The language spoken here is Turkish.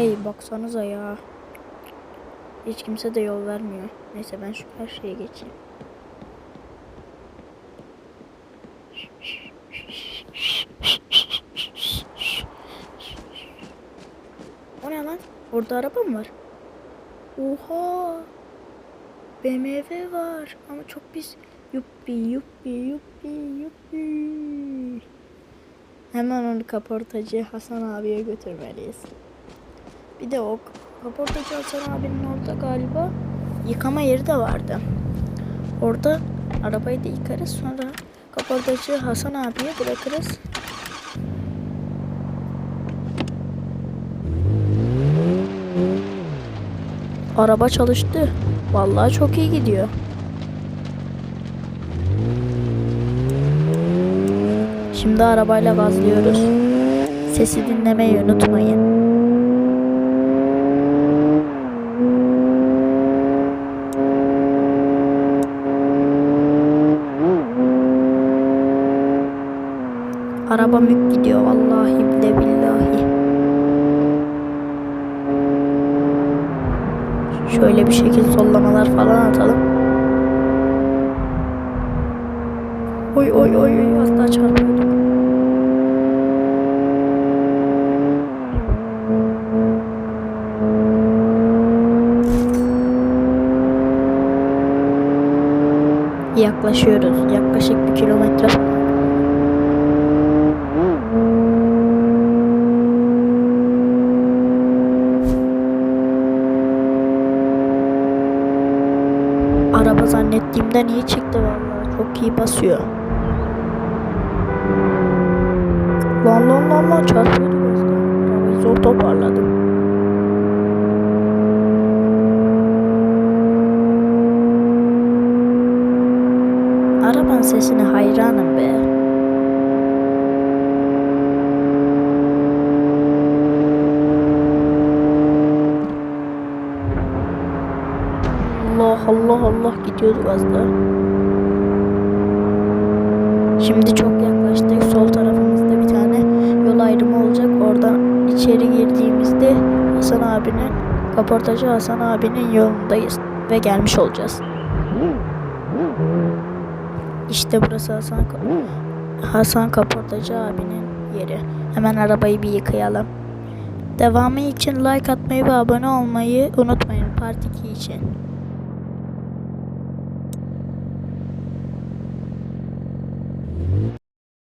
Hey baksanıza ya. Hiç kimse de yol vermiyor. Neyse ben şu karşıya geçeyim. O ne lan? Orada araba mı var? Oha! BMW var ama çok pis. Yuppi yuppi yuppi yuppi. Hemen onu kaportacı Hasan abiye götürmeliyiz. Bir de o kaportacı Hasan abinin orada galiba yıkama yeri de vardı. Orada arabayı da yıkarız sonra kaportacı Hasan abiye bırakırız. Araba çalıştı. Vallahi çok iyi gidiyor. Şimdi arabayla gazlıyoruz. Sesi dinlemeyi unutmayın. Araba mük gidiyor vallahi bile billahi. Şöyle bir şekil sollamalar falan atalım. Oy oy oy oy az daha çarpıyorduk. Yaklaşıyoruz. Yaklaşık bir kilometre Araba zannettiğimden iyi çıktı vallahi. Çok iyi basıyor. Lan lan lan lan çarpıyordu daha. Arabayı zor toparladım. Arabanın sesine hayranım be. Allah Allah Allah gidiyorduk az daha. Şimdi çok yaklaştık. Sol tarafımızda bir tane yol ayrımı olacak. Oradan içeri girdiğimizde Hasan abinin, kaportacı Hasan abinin yolundayız ve gelmiş olacağız. İşte burası Hasan Hasan kaportacı abinin yeri. Hemen arabayı bir yıkayalım. Devamı için like atmayı ve abone olmayı unutmayın. Part 2 için.